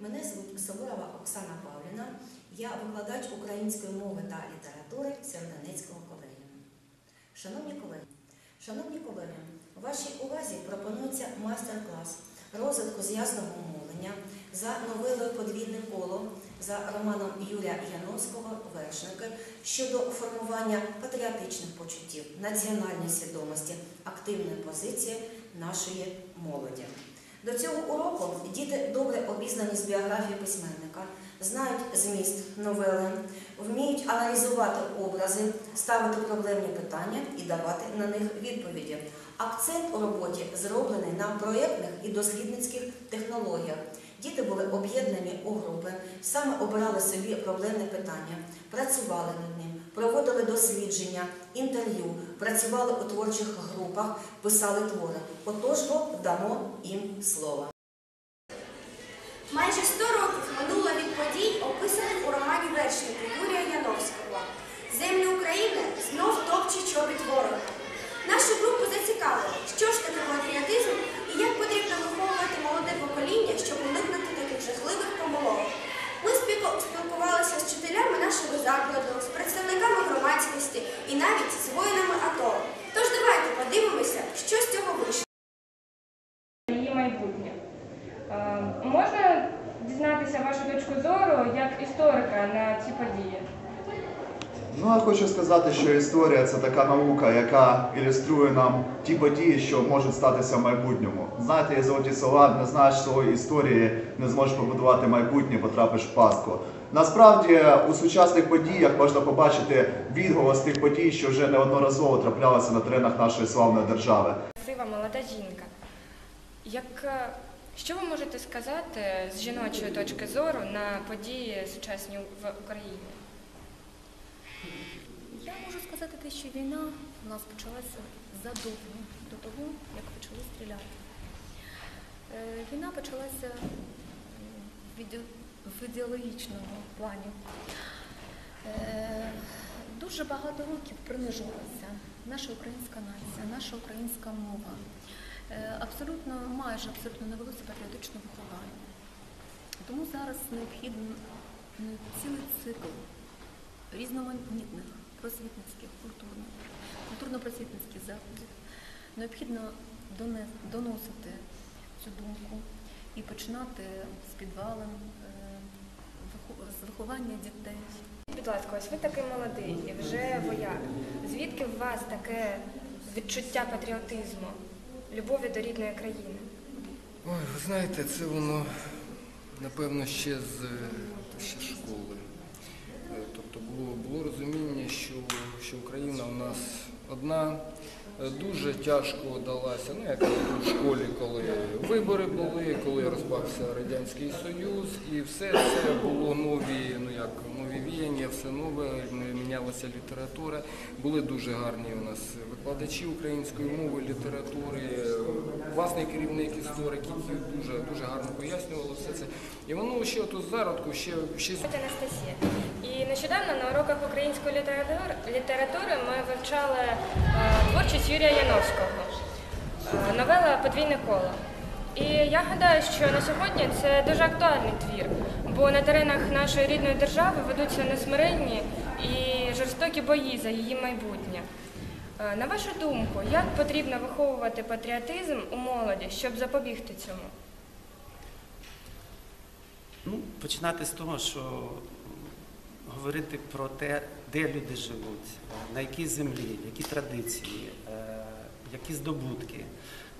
Мене звуть Соборова Оксана Павліна. Я викладач української мови та літератури Сєвєродонецького колегіуму. Шановні колеги, шановні колеги, вашій увазі пропонується майстер-клас розвитку зв'язного мовлення за новелою Подвійне коло за романом Юрія Яновського Вершники щодо формування патріотичних почуттів, національної свідомості, активної позиції нашої молоді. До цього уроку діти добре обізнані з біографії письменника, знають зміст новели, вміють аналізувати образи, ставити проблемні питання і давати на них відповіді. Акцент у роботі зроблений на проєктних і дослідницьких технологіях. Діти були об'єднані у групи, саме обирали собі проблемне питання, працювали над ним, проводили дослідження, інтерв'ю, працювали у творчих групах, писали твори. Отож бо дамо їм слово. Майже 100 років минуло від подій, описаних у романі Вершники Юрія Яновського. Землі України знов топче чобіт ворога. Нашу групу зацікавило, що ж таке патріотизм і як потрібно виховувати молоде покоління, щоб уникнути таких жахливих помилок. Ми спіко- спілкувалися з вчителями нашого закладу, з представниками громадськості і навіть з воїнами АТО. Тож давайте подивимося, що з цього вийшло. її майбутнє. Е, Можна дізнатися вашу точку зору як історика на ці події? Ну, я хочу сказати, що історія це така наука, яка ілюструє нам ті події, що можуть статися в майбутньому. Знаєте, є золоті слова, не знаєш своєї історії, не зможеш побудувати майбутнє, потрапиш в пастку. Насправді у сучасних подіях можна побачити відголос тих подій, що вже неодноразово траплялися на теренах нашої славної держави. Красива молода жінка. Як, е, що ви можете сказати з жіночої точки зору на події сучасні в Україні? Я можу сказати те, що війна у нас почалася задовго до того, як почали стріляти. Е, Війна почалася в ідеологічному плані. Е, Дуже багато років принижувалася наша українська нація, наша українська мова. Е, Абсолютно, майже абсолютно не велося патріотичне виховання. Тому зараз необхідний цілий цикл різноманітних просвітницьких, культурних, культурно-просвітницьких заходів. Необхідно доносити цю думку і починати з підвалом е, з виховання дітей. Будь ласка, ось ви такий молодий і вже вояк. Звідки у вас таке відчуття патріотизму, любові до рідної країни? Ой, ви знаєте, це воно напевно ще з ще з школи. Е, Тобто було, було розуміння, що, що Україна у нас одна. Дуже тяжко далася, ну як в школі, коли вибори були, коли розпався Радянський Союз, і все це було нові, ну як нові віяння, все нове, мінялася література. Були дуже гарні у нас викладачі української мови, літератури, власний керівник історик, які дуже дуже гарно пояснювали все це. І воно ще тут зародку, ще ще Анастасія. І нещодавно на уроках української літератури, літератури ми вивчали е, творчість Юрія Яновського, е, новела Подвійне коло. І я гадаю, що на сьогодні це дуже актуальний твір, бо на теренах нашої рідної держави ведуться несмиренні і жорстокі бої за її майбутнє. Е, На вашу думку, як потрібно виховувати патріотизм у молоді, щоб запобігти цьому? Ну, починати з того, що говорити про те, де люди живуть, е, на якій землі, які традиції, е, які здобутки.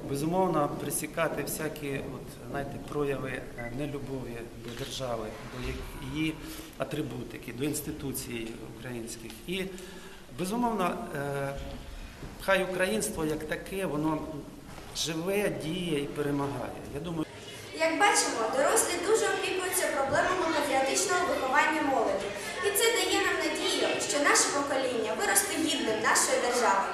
Безумовно, присікати всякі от, знаєте, прояви е, нелюбові до держави, до її атрибутики, до інституцій українських. І, безумовно, хай українство як таке, воно живе, діє і перемагає. Я думаю, Як бачимо, дорослі дуже опікуються проблемами патріотичного виховання молоді. І це дає нам надію, що наше покоління виросте гідним нашої держави.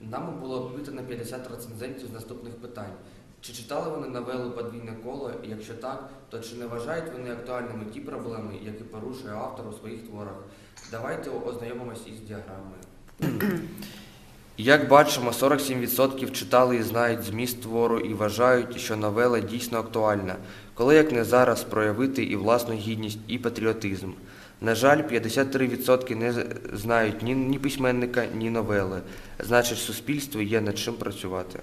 Нами було опитано 50 рецензентів з наступних питань. Чи читали вони новелу Подвійне коло? І якщо так, то чи не вважають вони актуальними ті проблеми, які порушує автор у своїх творах? Давайте ознайомимось із діаграмою. Як бачимо, 47% читали і знають зміст твору і вважають, що новела дійсно актуальна, коли як не зараз проявити і власну гідність, і патріотизм. На жаль, 53% не знають ні, ні письменника, ні новели. Значить, суспільству є над чим працювати.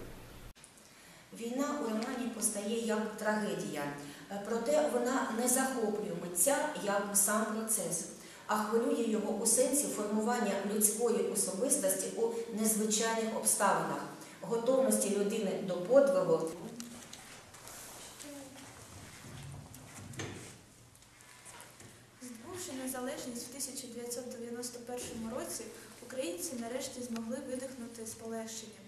Війна у романі постає як трагедія, проте вона не захоплює митця як сам процес, а хвилює його у сенсі формування людської особистості у незвичайних обставинах, готовності людини до подвигу. Здобувши незалежність в 1991 році, українці нарешті змогли видихнути з полегшенням.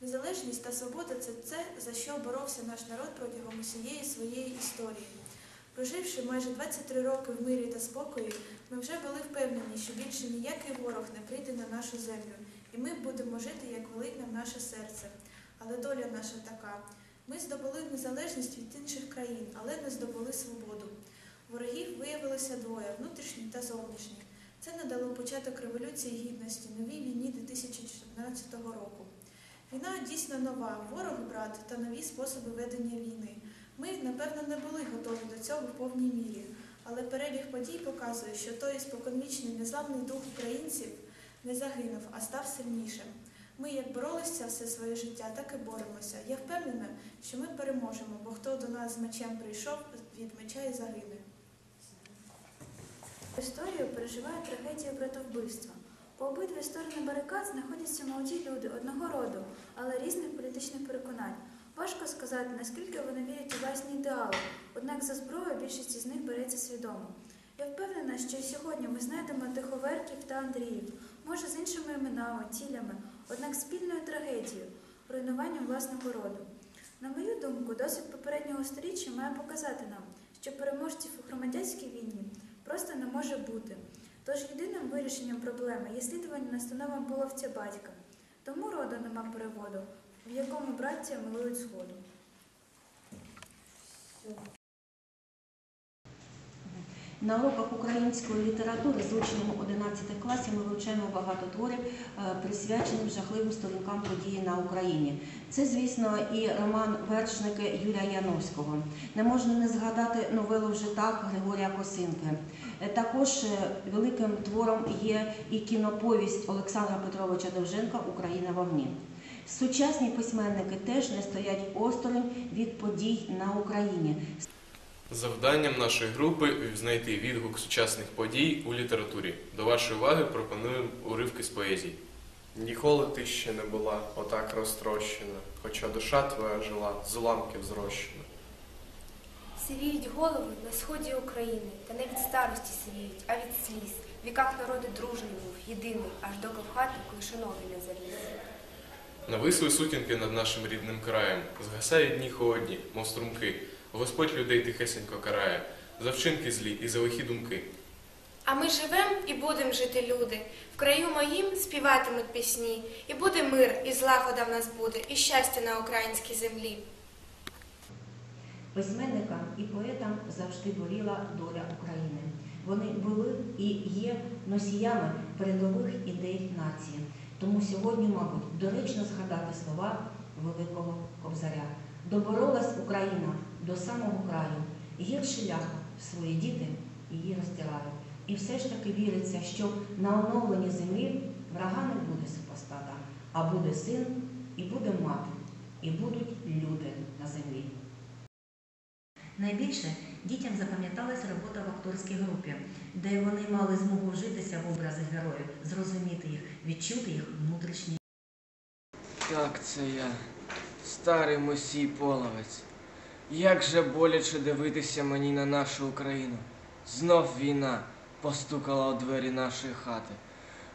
Незалежність та свобода це те, за що боровся наш народ протягом усієї своєї історії. Проживши майже 23 роки в мирі та спокої, ми вже були впевнені, що більше ніякий ворог не прийде на нашу землю, і ми будемо жити, як велить нам наше серце. Але доля наша така. Ми здобули незалежність від інших країн, але не здобули свободу. Ворогів виявилося двоє внутрішній та зовнішній. Це надало початок революції гідності новій війні 2014 року. Війна дійсно нова, ворог брат та нові способи ведення війни. Ми, напевно, не були готові до цього в повній мірі, але перебіг подій показує, що той споконвічний незламний дух українців не загинув, а став сильнішим. Ми як боролися все своє життя, так і боремося. Я впевнена, що ми переможемо, бо хто до нас з мечем прийшов, від меча і загине. Історію переживає трагедія братовбивства. По обидві сторони барикад знаходяться молоді люди одного роду, але різних політичних переконань. Важко сказати, наскільки вони вірять у власні ідеали, однак за зброю більшість із них береться свідомо. Я впевнена, що і сьогодні ми знайдемо тиховерків та Андріїв, може з іншими іменами, цілями, однак спільною трагедією, руйнуванням власного роду. На мою думку, досвід попереднього сторіччя має показати нам, що переможців у громадянській війні просто не може бути. Тож єдиним вирішенням проблеми є слідування настановам половця батька. Тому роду нема переводу, в якому браття милують згоду. На уроках української літератури з учнями 11 класів ми вивчаємо багато творів, е, присвячених жахливим сторінкам події на Україні. Це, звісно, і роман вершники Юрія Яновського. Не можна не згадати новелу «Вже так» Григорія Косинки. Е, Також е, великим твором є і кіноповість Олександра Петровича Довженка Україна в огні. Сучасні письменники теж не стоять осторонь від подій на Україні. Завданням нашої групи знайти відгук сучасних подій у літературі. До вашої уваги пропонуємо уривки з поезії. Ніколи ти ще не була отак розтрощена, хоча душа твоя жила з уламків зрощена. Сивіють голови на сході України, та не від старості сивіють, а від сліз. В віках народи дружний був, єдиний, аж доки в хату лише ноги не заліз. Нависли сутінки над нашим рідним краєм, згасають дні холодні, мов струмки. Господь людей тихесенько карає, за вчинки злі і за лихі думки. А ми живем і будем жити, люди. В краю моїм співатимуть пісні, і буде мир, і злагода в нас буде, і щастя на українській землі. Письменникам і поетам завжди боліла доля України. Вони були і є носіями передових ідей нації. Тому сьогодні, мабуть, доречно згадати слова великого кобзаря. Доборолась Україна до самого краю. Гірший шлях свої діти її розтирають. І все ж таки віриться, що на оновленій землі врага не буде супостата, а буде син, і буде мати, і будуть люди на землі. Найбільше дітям запам'яталась робота в акторській групі, де вони мали змогу вжитися в образи героїв, зрозуміти їх, відчути їх внутрішній. Так, це я, старий Мосій Половець. Як же боляче дивитися мені на нашу Україну. Знов війна постукала у двері нашої хати.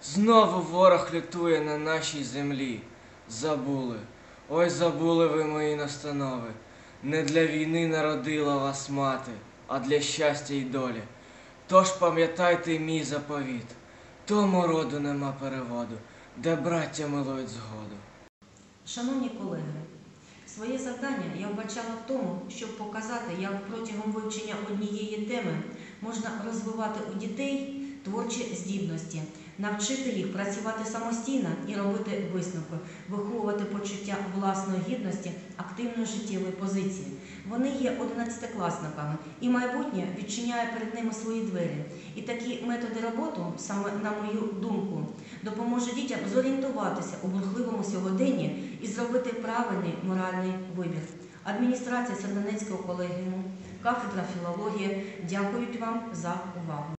Знову ворог лютує на нашій землі. Забули, ой, забули ви мої настанови. Не для війни народила вас мати, а для щастя й долі. Тож пам'ятайте мій заповіт, тому роду нема переводу, де браття милують згоду. Шановні колеги, своє завдання я вбачала в тому, щоб показати, як протягом вивчення однієї теми можна розвивати у дітей творчі здібності, навчити їх працювати самостійно і робити висновки, виховувати почуття власної гідності, активної життєвої позиції. Вони є одинадцятикласниками, і майбутнє відчиняє перед ними свої двері. І такі методи роботи, саме на мою думку, допоможе дітям зорієнтуватися у бурхливому сьогоденні і зробити правильний моральний вибір. Адміністрація Сердонецького колегіуму, кафедра філології дякують вам за увагу.